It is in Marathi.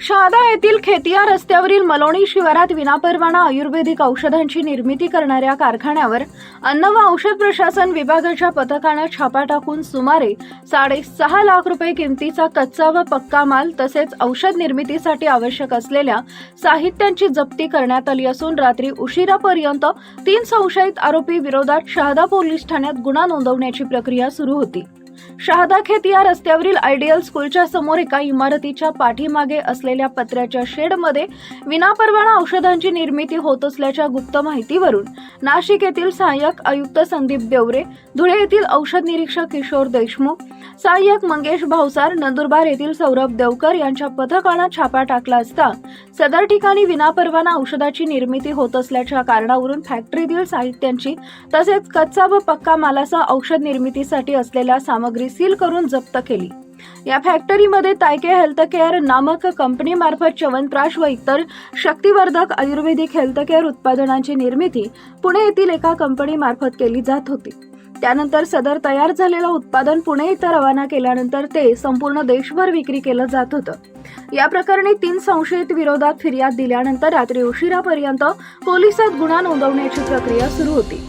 शहादा येथील खेतिया रस्त्यावरील मलोणी शिवारात विनापरवाना आयुर्वेदिक औषधांची निर्मिती करणाऱ्या कारखान्यावर अन्न व औषध प्रशासन विभागाच्या पथकानं छापा टाकून सुमारे साडेसहा लाख रुपये किमतीचा कच्चा व पक्का माल तसेच औषध निर्मितीसाठी आवश्यक असलेल्या साहित्यांची जप्ती करण्यात आली असून रात्री उशिरापर्यंत तीन संशयित आरोपी विरोधात शहादा पोलीस ठाण्यात गुन्हा नोंदवण्याची प्रक्रिया सुरू होती. शहादा खेत या रस्त्यावरील आयडियल स्कूलच्या समोर एका इमारतीच्या पाठीमागे असलेल्या पत्र्याच्या शेडमध्ये विनापरवाना औषधांची निर्मिती होत असल्याच्या गुप्त माहितीवरून नाशिक येथील सहाय्यक आयुक्त संदीप देवरे धुळे येथील औषध निरीक्षक किशोर देशमुख सहाय्यक मंगेश भावसार नंदुरबार येथील सौरभ देवकर यांच्या पथकानं छापा टाकला असता सदर ठिकाणी विनापरवाना औषधाची निर्मिती होत असल्याच्या कारणावरून फॅक्टरीतील साहित्यांची तसेच कच्चा व पक्का मालाचा औषध निर्मितीसाठी असलेल्या सामग्री सील करून जप्त केली. या फॅक्टरीमध्ये तायके हेल्थकेअर नामक कंपनीमार्फत च्यवनप्राश व इतर शक्तिवर्धक आयुर्वेदिक हेल्थकेअर उत्पादनांची निर्मिती पुणे येथील एका कंपनीमार्फत केली जात होती. त्यानंतर सदर तयार झालेलं उत्पादन पुणे इथं रवाना केल्यानंतर ते संपूर्ण देशभर विक्री केलं जात होतं. या प्रकरणी तीन संशयित विरोधात फिर्याद दिल्यानंतर रात्री उशिरापर्यंत पोलिसात गुन्हा नोंदवण्याची प्रक्रिया सुरू होती.